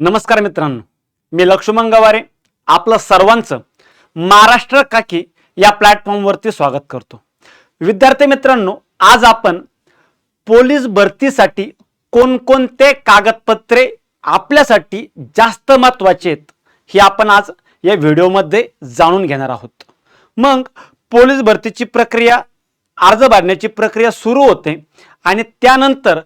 नमस्कार मित्रांनो मी लक्ष्मण गवारे आपलं सर्वांचं महाराष्ट्र काकी या प्लॅटफॉर्मवरती स्वागत करतो. विद्यार्थी मित्रांनो आज आपण पोलीस भरतीसाठी कोणकोणते कागदपत्रे आपल्यासाठी जास्त महत्त्वाचे आहेत हे आपण आज या व्हिडिओमध्ये जाणून घेणार आहोत. मग पोलीस भरतीची प्रक्रिया अर्ज भरण्याची प्रक्रिया सुरू होते आणि त्यानंतर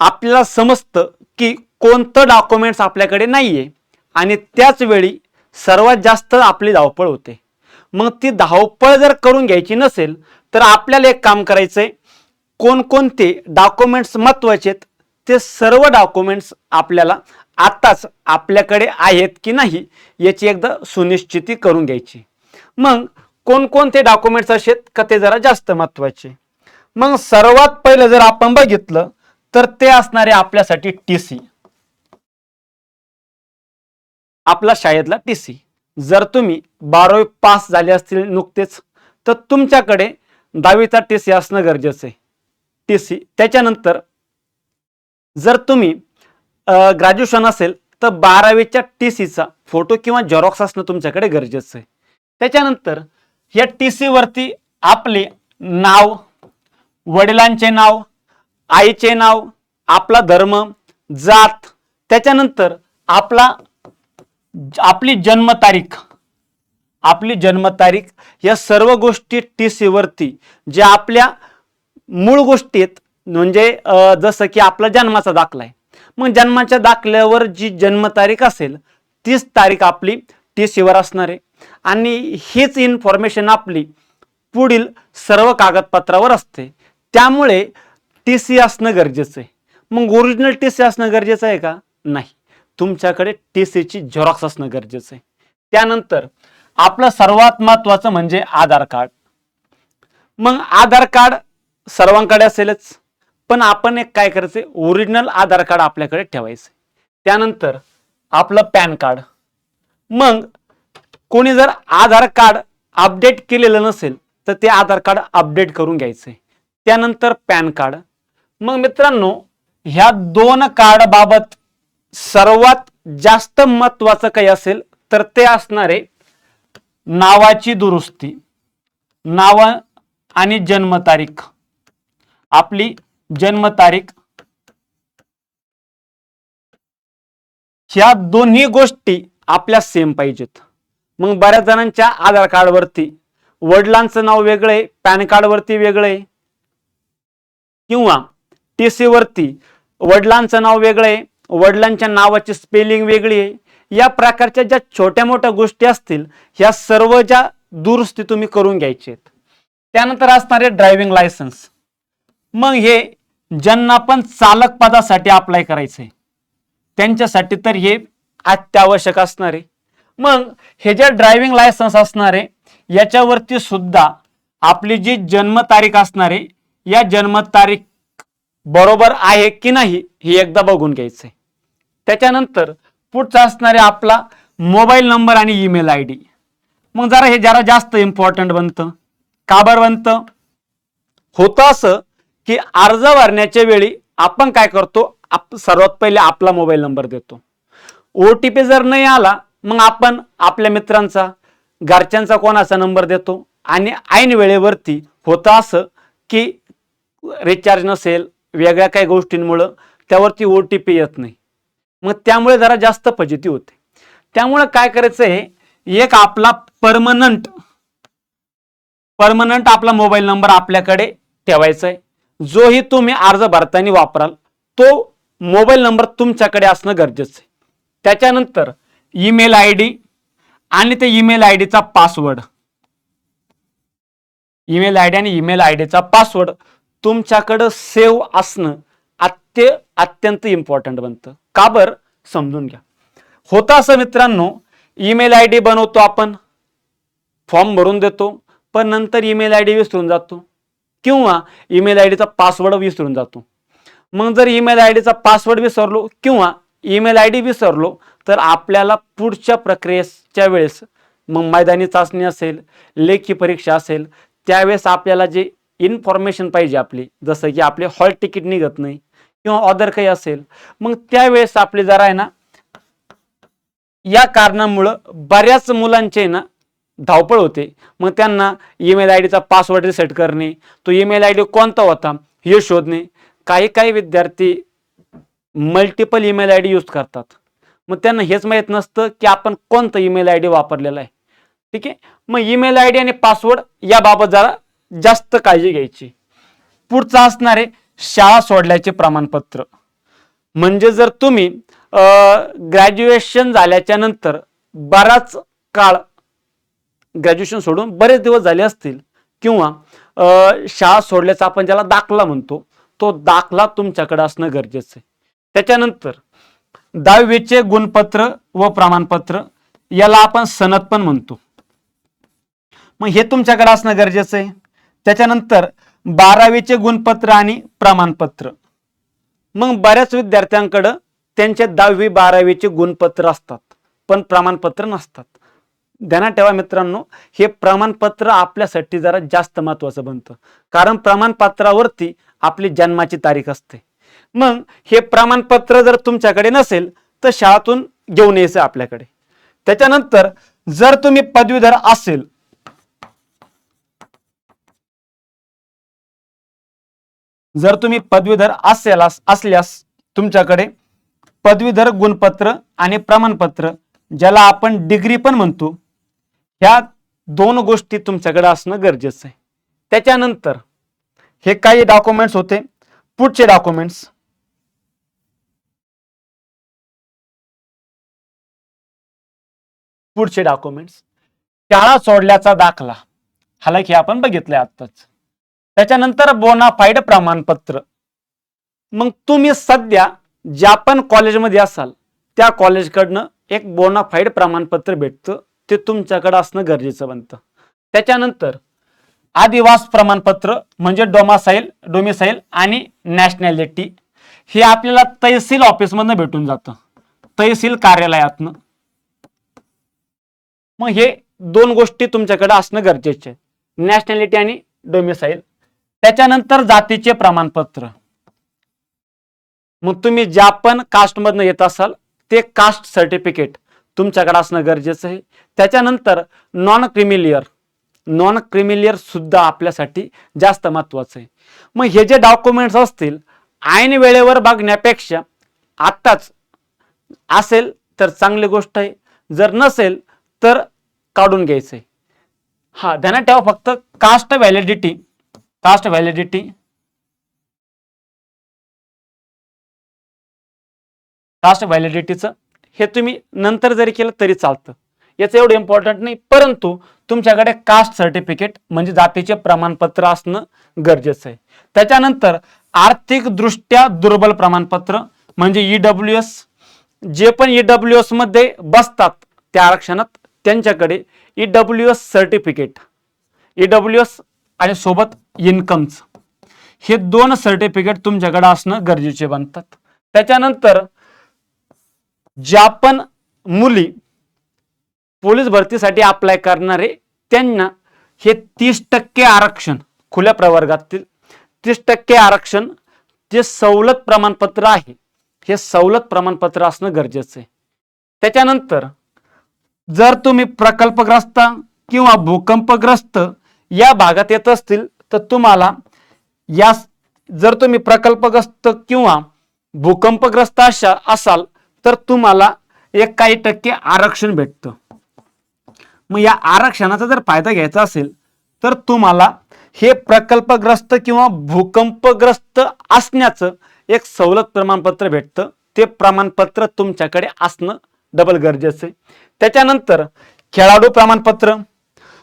आपल्याला समजतं की कोणतं डॉक्युमेंट्स आपल्याकडे नाही आहे आणि त्याचवेळी सर्वात जास्त आपली धावपळ होते. मग ती धावपळ जर करून घ्यायची नसेल तर आपल्याला एक काम करायचं आहे कोणकोणते डॉक्युमेंट्स महत्त्वाचे आहेत ते सर्व डॉक्युमेंट्स आपल्याला आत्ताच आपल्याकडे आहेत की नाही याची एकदा सुनिश्चिती करून घ्यायची. मग कोणकोणते डॉक्युमेंट्स असे आहेत का ते जरा जास्त महत्त्वाचे मग सर्वात पहिलं जर आपण बघितलं तर ते असणारे आपल्यासाठी टी सी. आपला शाळेतला टी सी जर तुम्ही बारावी पास झाले असतील नुकतेच तर तुमच्याकडे दहावीचा टी सी असणं गरजेचं आहे. टी सी त्याच्यानंतर जर तुम्ही ग्रॅज्युएशन असेल तर बारावीच्या टी सीचा फोटो किंवा झेरॉक्स असणं तुमच्याकडे गरजेचं आहे. त्याच्यानंतर या टी सीवरती आपले नाव वडिलांचे नाव आईचे नाव आपला धर्म जात त्याच्यानंतर आपला आपली जन्मतारीख आपली जन्मतारीख या सर्व गोष्टी टी सीवरती ज्या आपल्या मूळ गोष्टीत म्हणजे जसं की आपला जन्माचा दाखला आहे. मग जन्माच्या दाखल्यावर जी जन्मतारीख असेल तीच तारीख आपली टी सीवर असणार आहे. आणि हीच इन्फॉर्मेशन आपली पुढील सर्व कागदपत्रावर असते. त्यामुळे टी सी असणं गरजेचं आहे. मग ओरिजिनल टी सी असणं गरजेचं आहे का? नाही. तुमच्याकडे टी सीची झेरॉक्स असणं गरजेचं आहे. त्यानंतर आपलं सर्वात महत्त्वाचं म्हणजे आधार कार्ड. मग आधार कार्ड सर्वांकडे असेलच पण आपण एक काय करायचं ओरिजिनल आधार कार्ड आपल्याकडे ठेवायचं त्यानंतर आपलं पॅन कार्ड. मग कोणी जर आधार कार्ड अपडेट केलेलं नसेल तर ते आधार कार्ड अपडेट करून घ्यायचं आहे. त्यानंतर पॅन कार्ड. मग मित्रांनो ह्या दोन कार्डबाबत सर्वात जास्त महत्वाचं काही असेल तर ते असणारे नावाची दुरुस्ती नाव आणि जन्मतारीख. आपली जन्मतारीख. ह्या दोन्ही गोष्टी आपल्या सेम पाहिजेत. मग बऱ्याच जणांच्या आधार कार्डवरती वडिलांचं नाव वेगळं आहे पॅन कार्डवरती वेगळं आहे किंवा टी सीवरती वडिलांचं नाव वेगळं आहे वडिलांच्या नावाची स्पेलिंग वेगळी आहे. या प्रकारच्या ज्या छोट्या मोठ्या गोष्टी असतील ह्या सर्व ज्या दुरुस्ती तुम्ही करून घ्यायची आहेत. त्यानंतर असणारे ड्रायव्हिंग लायसन्स मग हे ज्यांना पण चालक पदासाठी अप्लाय करायचं आहे त्यांच्यासाठी तर हे अत्यावश्यक असणार आहे. मग हे जे ड्रायव्हिंग लायसन्स असणार आहे याच्यावरती सुद्धा आपली जी जन्मतारीख असणार आहे या जन्मतारीख बरोबर आहे की नाही हे एकदा बघून घ्यायचंय. त्याच्यानंतर पुढचा असणारे आपला मोबाईल नंबर आणि ईमेल आय डी. मग जरा हे जरा जास्त इम्पॉर्टंट बनतं का बरं बनतं? होतं असं की अर्ज भरण्याच्या वेळी आपण काय करतो आप सर्वात पहिले आपला मोबाईल नंबर देतो. ओ टी पी जर नाही आला मग आपण आपल्या मित्रांचा घरच्यांचा कोणाचा नंबर देतो. आणि ऐन वेळेवरती होतं असं की रिचार्ज नसेल वेगळ्या काही गोष्टींमुळं त्यावरती ओ टी पी येत नाही. मग त्यामुळे जरा जास्त फजिती होते. त्यामुळे काय करायचं आहे एक आपला परमनंट परमनंट आपला मोबाईल नंबर आपल्याकडे ठेवायचा आहे. जोही तुम्ही अर्ज भरताना वापराल तो मोबाईल नंबर तुमच्याकडे असणं गरजेचं आहे. त्याच्यानंतर ईमेल आय डी आणि ते ईमेल आय डीचा पासवर्ड ईमेल आय डी आणि ईमेल आय डीचा पासवर्ड तुमच्याकडं सेव्ह असणं अत्य अत्यंत इम्पॉर्टंट बनतं. का बरं? समजून घ्या. होतं असं मित्रांनो ईमेल आय डी बनवतो आपण. फॉर्म भरून देतो पण नंतर ईमेल आय डी विसरून जातो. किंवा ईमेल आय डीचा पासवर्ड विसरून जातो. मग जर ईमेल आय डीचा पासवर्ड विसरलो किंवा ईमेल आय डी विसरलो तर आपल्याला पुढच्या प्रक्रियेच्या वेळेस मग मैदानी चाचणी असेल लेखी परीक्षा असेल त्यावेळेस आपल्याला जे इन्फॉर्मेशन पाहिजे आपली. जसं की आपले हॉल तिकीट निघत नाही किंवा अदर काही असेल. मग त्यावेळेस आपले जरा आहे ना या कारणामुळं बऱ्याच मुलांचे ना धावपळ होते. मग त्यांना ईमेल आय डीचा पासवर्ड रिसेट करणे तो ईमेल आय डी कोणता होता हे शोधणे. काही काही विद्यार्थी multiple email I D use करतात. मग त्यांना हेच माहीत नसतं की आपण कोणतं ईमेल आय डी वापरलेला आहे. ठीक आहे? मग ईमेल आय डी आणि पासवर्ड याबाबत जरा जास्त काळजी घ्यायची. पुढचं असणारे शाळा सोडल्याचे प्रमाणपत्र. म्हणजे जर तुम्ही ग्रॅज्युएशन झाल्याच्यानंतर बराच काळ ग्रॅज्युएशन सोडून बरेच दिवस झाले असतील किंवा शाळा सोडल्याचा आपण ज्याला दाखला म्हणतो तो दाखला तुमच्याकडे असणं गरजेचं आहे. त्याच्यानंतर दहावीचे गुणपत्र व प्रमाणपत्र याला आपण सनद पण म्हणतो. मग हे तुमच्याकडे असणं गरजेचं आहे. त्याच्यानंतर बारावीचे गुणपत्र आणि प्रमाणपत्र. मग बऱ्याच विद्यार्थ्यांकडं त्यांचे दहावी बारावीचे गुणपत्र असतात पण प्रमाणपत्र नसतात. ध्यानात ठेवा मित्रांनो हे प्रमाणपत्र आपल्यासाठी जरा जास्त महत्वाचं बनतं. कारण प्रमाणपत्रावरती आपली जन्माची तारीख असते. मग हे प्रमाणपत्र जर तुमच्याकडे नसेल तर शाळेतून घेऊन यायचं आपल्याकडे. त्याच्यानंतर जर तुम्ही पदवीधर असेल जर तुम्ही पदवीधर असेल असल्यास तुमच्याकडे पदवीधर गुणपत्र आणि प्रमाणपत्र ज्याला आपण डिग्री पण म्हणतो ह्या दोन गोष्टी तुमच्याकडे असणं गरजेचं आहे. त्याच्यानंतर हे काही डॉक्युमेंट्स होते. पुढचे डॉक्युमेंट्स पुढचे डॉक्युमेंट्स शाळा सोडल्याचा दाखला. हालाकी आपण बघितलंय आत्ताच. त्याच्यानंतर बोनाफाईड प्रमाणपत्र. मग तुम्ही सध्या ज्या पण कॉलेजमध्ये असाल त्या कॉलेजकडनं एक बोनाफाईड प्रमाणपत्र भेटतं. ते तुमच्याकडे असणं गरजेचं बनतं. त्याच्यानंतर आदिवास प्रमाणपत्र म्हणजे डोमासाईल डोमिसाईल आणि नॅशनॅलिटी हे आपल्याला तहसील ऑफिसमधनं भेटून जातं. तहसील कार्यालयातनं. मग हे दोन गोष्टी तुमच्याकडे असणं गरजेचे आहे. नॅशनॅलिटी आणि डोमिसाईल त्याच्यानंतर जातीचे प्रमाणपत्र. मग तुम्ही ज्या पण कास्टमधनं येत असाल ते कास्ट सर्टिफिकेट तुमच्याकडे असणं गरजेचं आहे. त्याच्यानंतर नॉन क्रिमिलियर नॉन क्रिमिलियर सुद्धा आपल्यासाठी जास्त महत्वाचं आहे. मग हे जे डॉक्युमेंट्स असतील ऐन वेळेवर बघण्यापेक्षा आत्ताच असेल तर चांगली गोष्ट आहे. जर नसेल तर काढून घ्यायचं आहे हा ध्यानात ठेवा फक्त caste validity. Caste validity caste व्हॅलिडिटीचं हे तुम्ही नंतर जरी केलं तरी चालतं. याचं एवढं इम्पॉर्टंट नाही परंतु तुमच्याकडे कास्ट सर्टिफिकेट म्हणजे जातीचे प्रमाणपत्र असणं गरजेचं आहे. त्याच्यानंतर आर्थिकदृष्ट्या दुर्बल प्रमाणपत्र म्हणजे ई डब्ल्यू एस जे पण ई डब्ल्यू एसमध्ये बसतात त्या आरक्षणात त्यांच्याकडे E W S certificate E W S आणि सोबत इन्कमचं हे दोन सर्टिफिकेट तुमच्याकडे असणं गरजेचे बनतात. त्याच्यानंतर ज्या पण मुली पोलीस भरतीसाठी अप्लाय करणारे त्यांना हे तीस टक्के आरक्षण खुल्या प्रवर्गातील तीस टक्के आरक्षण जे सवलत प्रमाणपत्र आहे हे सवलत प्रमाणपत्र असणं गरजेचं आहे. त्याच्यानंतर जर तुम्ही प्रकल्पग्रस्त किंवा भूकंपग्रस्त या भागात येत असतील तर तुम्हाला या जर तुम्ही प्रकल्पग्रस्त किंवा भूकंपग्रस्त अशा असाल तर तुम्हाला एक काही टक्के आरक्षण भेटतं. मग या आरक्षणाचा जर फायदा घ्यायचा असेल तर तुम्हाला हे प्रकल्पग्रस्त किंवा भूकंपग्रस्त असण्याचं एक सवलत प्रमाणपत्र भेटतं. ते प्रमाणपत्र तुमच्याकडे असणं डबल गरजेचं आहे. त्याच्यानंतर खेळाडू प्रमाणपत्र.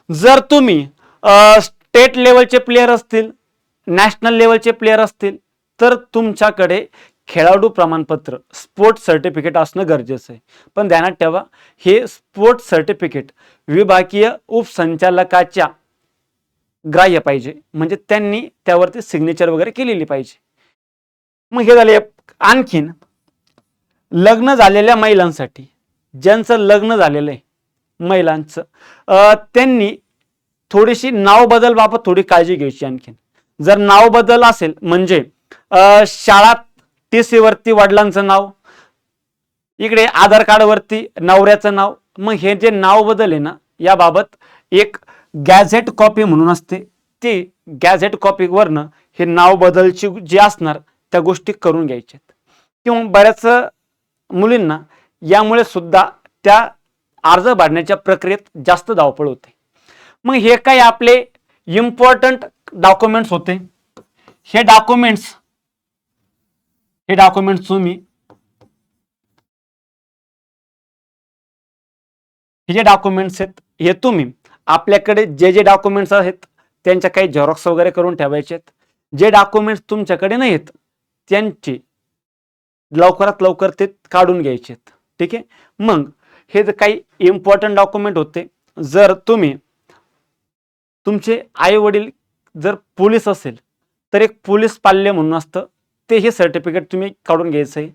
जर तुम्ही स्टेट लेवलचे प्लेयर असतील नॅशनल लेवलचे प्लेयर असतील तर तुमच्याकडे खेळाडू प्रमाणपत्र स्पोर्ट्स सर्टिफिकेट असणं गरजेचं आहे. पण ध्यानात ठेवा हे स्पोर्ट्स सर्टिफिकेट विभागीय उपसंचालकाच्या ग्राह्य पाहिजे. म्हणजे त्यांनी त्यावरती सिग्नेचर वगैरे केलेली पाहिजे. मग हे झाले आणखीन लग्न झालेल्या महिलांसाठी. ज्यांचं लग्न झालेलं आहे महिलांचं. त्यांनी थोडीशी नाव बदल बाबत थोडी काळजी घ्यायची आणखीन. जर नाव बदल असेल म्हणजे शाळा टी सीवरती वडिलांचं नाव इकडे आधार कार्डवरती नवऱ्याचं नाव मग हे जे नाव बदल आहे ना याबाबत एक गॅझेट कॉपी म्हणून असते. ती गॅझेट कॉपीवरनं हे नाव बदलची जी असणार त्या गोष्टी करून घ्यायच्यात किंवा बऱ्याच मुलींना यामुळे सुद्धा त्या अर्ज भरण्याच्या प्रक्रियेत जास्त धावपळ होते. मग हे काही आपले इम्पॉर्टंट डॉक्युमेंट्स होते? हे डॉक्युमेंट्स हे डॉक्युमेंट्स तुम्ही हे जे डॉक्युमेंट्स आहेत हे तुम्ही आपल्याकडे जे जे डॉक्युमेंट्स आहेत त्यांच्या काही झेरॉक्स वगैरे करून ठेवायचे आहेत. जे डॉक्युमेंट्स तुमच्याकडे नाही आहेत त्यांची लवकरात लवकर ते काढून घ्यायचे आहेत. ठीक आहे? मग हे जे काही इम्पॉर्टंट डॉक्युमेंट होते जर तुम्ही तुमचे आई वडील जर पोलीस असेल तर एक पोलीस पाल्य म्हणून असतं. ते हे सर्टिफिकेट तुम्ही काढून घ्यायचं आहे.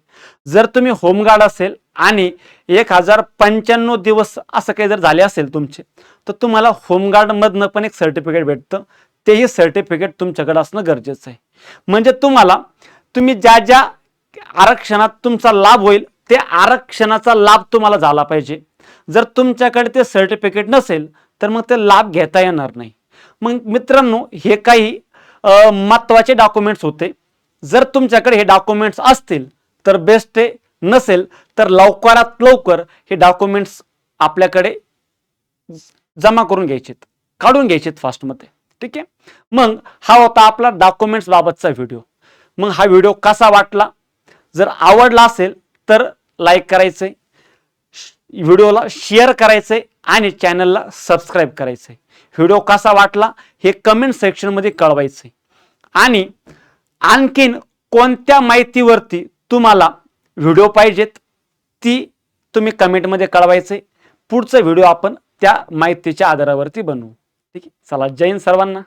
जर तुम्ही होमगार्ड असेल आणि एक हजार पंच्याण्णव दिवस असं काही जर झाले असेल तुमचे तर तुम्हाला होमगार्डमधनं पण एक सर्टिफिकेट भेटतं. तेही सर्टिफिकेट तुमच्याकडे असणं गरजेचं आहे. म्हणजे तुम्हाला तुम्ही ज्या ज्या आरक्षणात तुमचा लाभ होईल ते आरक्षणाचा लाभ तुम्हाला झाला पाहिजे. जर तुमच्याकडे ते सर्टिफिकेट नसेल तर मग ते लाभ घेता येणार नाही. मग मित्रांनो हे काही महत्त्वाचे महत्त्वाचे डॉक्युमेंट्स होते. जर तुमच्याकडे हे डॉक्युमेंट्स असतील तर बेस्ट आहे नसेल तर लवकरात लवकर हे डॉक्युमेंट्स आपल्याकडे जमा करून घ्यायचेत काढून घ्यायचेत फास्टमध्ये ठीक आहे? मग हा होता आपला डॉक्युमेंट्स बाबतचा व्हिडिओ मग हा व्हिडिओ कसा वाटला? जर आवडला असेल तर लाईक करायचं व्हिडिओला शेअर करायचंय आणि चॅनलला सबस्क्राईब आहे व्हिडिओ कसा वाटला हे कमेंट सेक्शनमध्ये आहे आणि आणखीन कोणत्या माहितीवरती तुम्हाला व्हिडिओ पाहिजेत ती तुम्ही कमेंटमध्ये कळवायचंय. पुढचा व्हिडिओ आपण त्या माहितीच्या आधारावरती बनवू. ठीक आहे? चला जैन सर्वांना.